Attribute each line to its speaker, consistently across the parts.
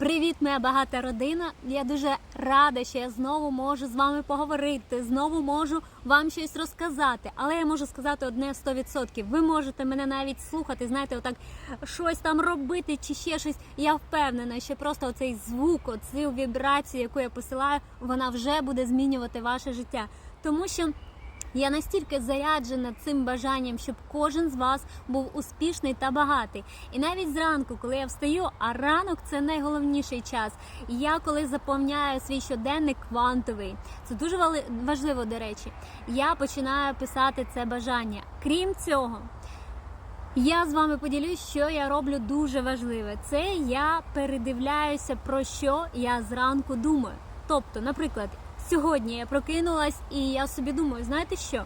Speaker 1: Привіт, моя багата родина. Я дуже рада, що я знову можу з вами поговорити, знову можу вам щось розказати. Але я можу сказати одне 100%. Ви можете мене навіть слухати, знаєте, отак щось там робити чи ще щось. Я впевнена, що просто оцей звук, оцю вібрацію, яку я посилаю, вона вже буде змінювати ваше життя. Тому що я настільки заряджена цим бажанням, щоб кожен з вас був успішний та багатий. І навіть зранку, коли я встаю, а ранок це найголовніший час. Я коли заповняю свій щоденник квантовий, це дуже важливо, до речі. Я починаю писати це бажання. Крім цього, я з вами поділюсь, що я роблю дуже важливе. Це я передивляюся про що я зранку думаю. Тобто, наприклад, сьогодні я прокинулась і я собі думаю, знаєте що?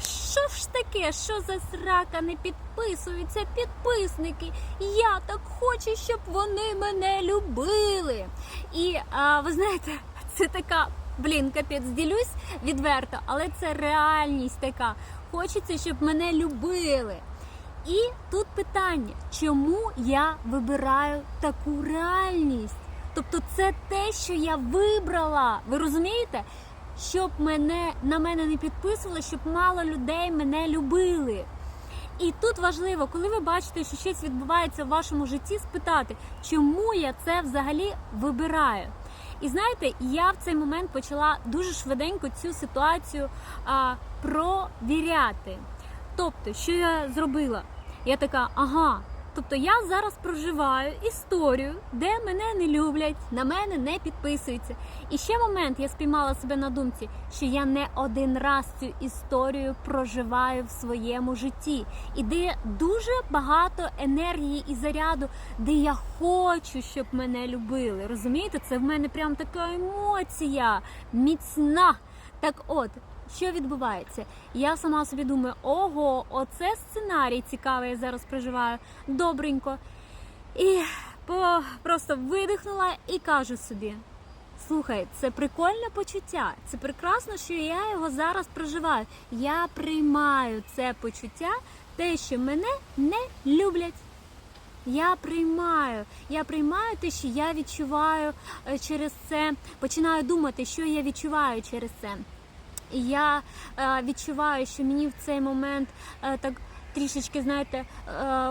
Speaker 1: Що ж таке? Що за срака не підписуються підписники? Я так хочу, щоб вони мене любили. І а, ви знаєте, це така. Блін, капець, ділюсь відверто, але це реальність така. Хочеться, щоб мене любили. І тут питання, чому я вибираю таку реальність? Тобто це те, що я вибрала. Ви розумієте? Щоб мене на мене не підписували, щоб мало людей мене любили. І тут важливо, коли ви бачите, що щось відбувається в вашому житті, спитати, чому я це взагалі вибираю. І знаєте, я в цей момент почала дуже швиденько цю ситуацію а, провіряти. Тобто, що я зробила? Я така, ага. Тобто я зараз проживаю історію, де мене не люблять, на мене не підписуються. І ще момент я спіймала себе на думці, що я не один раз цю історію проживаю в своєму житті, і де дуже багато енергії і заряду, де я хочу, щоб мене любили. Розумієте, це в мене прям така емоція міцна. Так от. Що відбувається? Я сама собі думаю, ого, оце сценарій цікавий я зараз проживаю. Добренько. І по, просто видихнула і кажу собі: слухай, це прикольне почуття. Це прекрасно, що я його зараз проживаю. Я приймаю це почуття, те, що мене не люблять. Я приймаю, я приймаю те, що я відчуваю е, через це. Починаю думати, що я відчуваю через це. І я е, відчуваю, що мені в цей момент е, так трішечки, знаєте, е,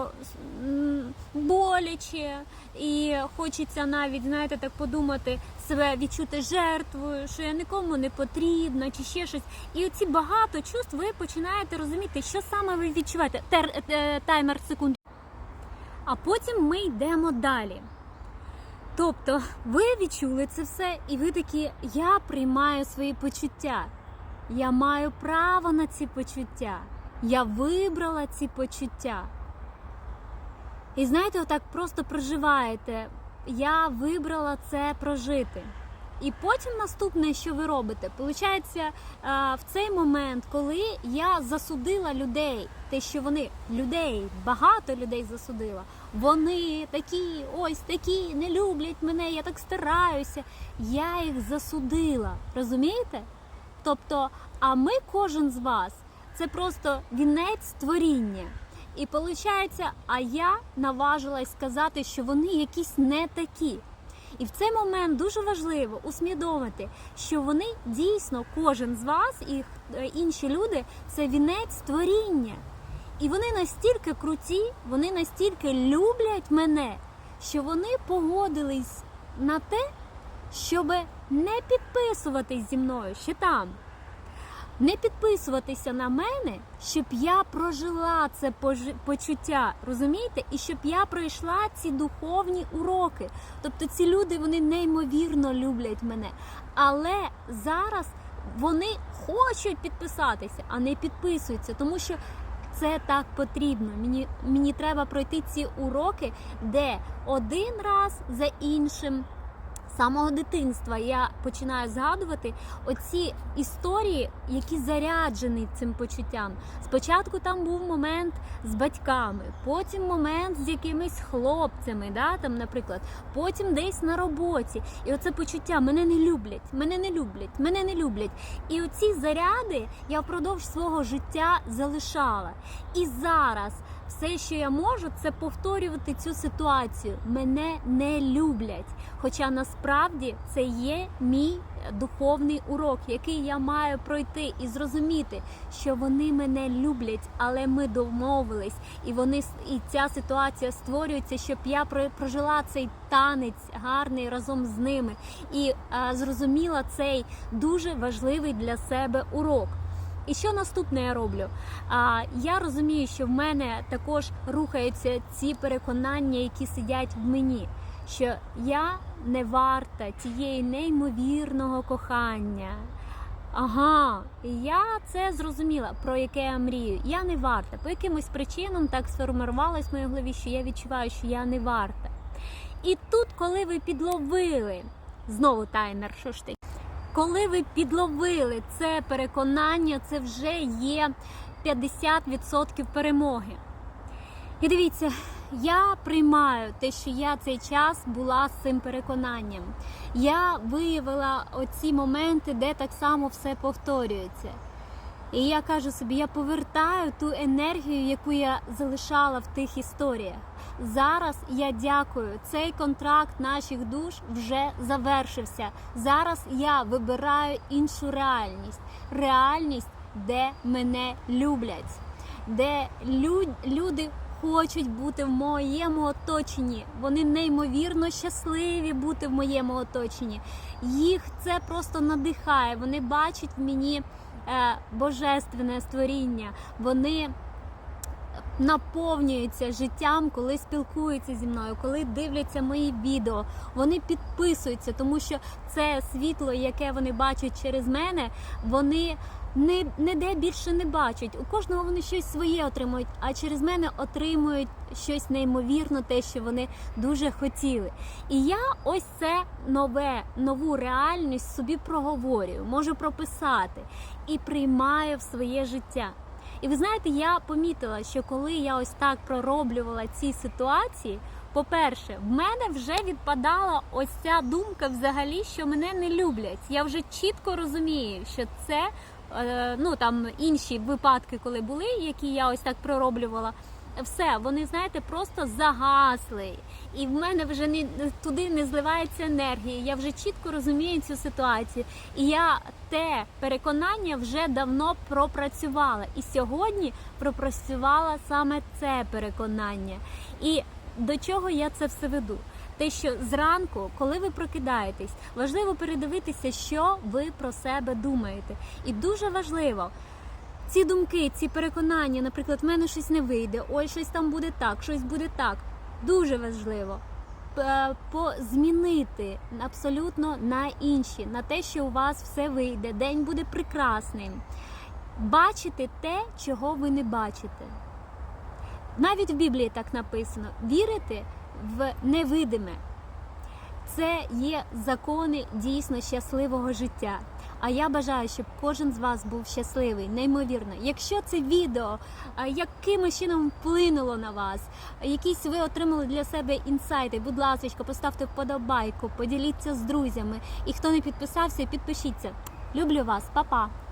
Speaker 1: боляче, і хочеться навіть, знаєте, так подумати, себе відчути жертвою, що я нікому не потрібна, чи ще щось. І оці багато чувств ви починаєте розуміти, що саме ви відчуваєте. Тер, таймер секунду. А потім ми йдемо далі. Тобто, ви відчули це все, і ви такі, я приймаю свої почуття. Я маю право на ці почуття. Я вибрала ці почуття. І знаєте, отак просто проживаєте. Я вибрала це прожити. І потім наступне, що ви робите, получається, е, в цей момент, коли я засудила людей, те, що вони людей, багато людей засудила, вони такі, ось такі, не люблять мене, я так стараюся. Я їх засудила. Розумієте? Тобто, а ми, кожен з вас, це просто вінець творіння. І виходить, а я наважилась сказати, що вони якісь не такі. І в цей момент дуже важливо усвідомити, що вони дійсно, кожен з вас і е, інші люди це вінець творіння. І вони настільки круті, вони настільки люблять мене, що вони погодились на те, щоб не підписуватись зі мною ще там. Не підписуватися на мене, щоб я прожила це почуття, розумієте? І щоб я пройшла ці духовні уроки. Тобто ці люди вони неймовірно люблять мене. Але зараз вони хочуть підписатися, а не підписуються, тому що це так потрібно. Мені, мені треба пройти ці уроки, де один раз за іншим самого дитинства я починаю згадувати оці історії, які заряджені цим почуттям. Спочатку там був момент з батьками, потім момент з якимись хлопцями, да, там, наприклад, потім десь на роботі. І оце почуття мене не люблять, мене не люблять, мене не люблять. І оці заряди я впродовж свого життя залишала. І зараз все, що я можу, це повторювати цю ситуацію. Мене не люблять. Хоча насправді це є мій духовний урок, який я маю пройти і зрозуміти, що вони мене люблять, але ми домовились, і вони і ця ситуація створюється, щоб я прожила цей танець гарний разом з ними і е, зрозуміла цей дуже важливий для себе урок. І що наступне я роблю? А я розумію, що в мене також рухаються ці переконання, які сидять в мені, що я не варта тієї неймовірного кохання. Ага, я це зрозуміла, про яке я мрію. Я не варта. По якимось причинам так сформувалось в моїй голові, що я відчуваю, що я не варта. І тут, коли ви підловили, знову таймер, що ж ти? Коли ви підловили це переконання, це вже є 50% перемоги. І дивіться, я приймаю те, що я цей час була з цим переконанням. Я виявила оці моменти, де так само все повторюється. І я кажу собі, я повертаю ту енергію, яку я залишала в тих історіях. Зараз я дякую. Цей контракт наших душ вже завершився. Зараз я вибираю іншу реальність. Реальність, де мене люблять, де лю- люди хочуть бути в моєму оточенні. Вони неймовірно щасливі бути в моєму оточенні. Їх це просто надихає. Вони бачать в мені е, божественне створіння. Вони наповнюються життям, коли спілкуються зі мною, коли дивляться мої відео. Вони підписуються, тому що це світло, яке вони бачать через мене, вони не, ніде більше не бачать. У кожного вони щось своє отримують, а через мене отримують щось неймовірно, те, що вони дуже хотіли. І я ось це нове, нову реальність собі проговорюю, можу прописати і приймаю в своє життя. І ви знаєте, я помітила, що коли я ось так пророблювала ці ситуації, по-перше, в мене вже відпадала ось ця думка взагалі, що мене не люблять. Я вже чітко розумію, що це е, ну там інші випадки, коли були, які я ось так пророблювала. Все, вони знаєте, просто загасли, і в мене вже не туди не зливається енергія. Я вже чітко розумію цю ситуацію. І я те переконання вже давно пропрацювала. І сьогодні пропрацювала саме це переконання. І до чого я це все веду? Те, що зранку, коли ви прокидаєтесь, важливо передивитися, що ви про себе думаєте. І дуже важливо ці думки, ці переконання, наприклад, в мене щось не вийде, ой, щось там буде так, щось буде так. Дуже важливо п- по- змінити абсолютно на інші, на те, що у вас все вийде, день буде прекрасним. Бачити те, чого ви не бачите. Навіть в Біблії так написано: вірити в невидиме. Це є закони дійсно щасливого життя. А я бажаю, щоб кожен з вас був щасливий, неймовірно. Якщо це відео якимось чином вплинуло на вас, якісь ви отримали для себе інсайти, будь ласка, поставте вподобайку, поділіться з друзями. І хто не підписався, підпишіться. Люблю вас, па-па!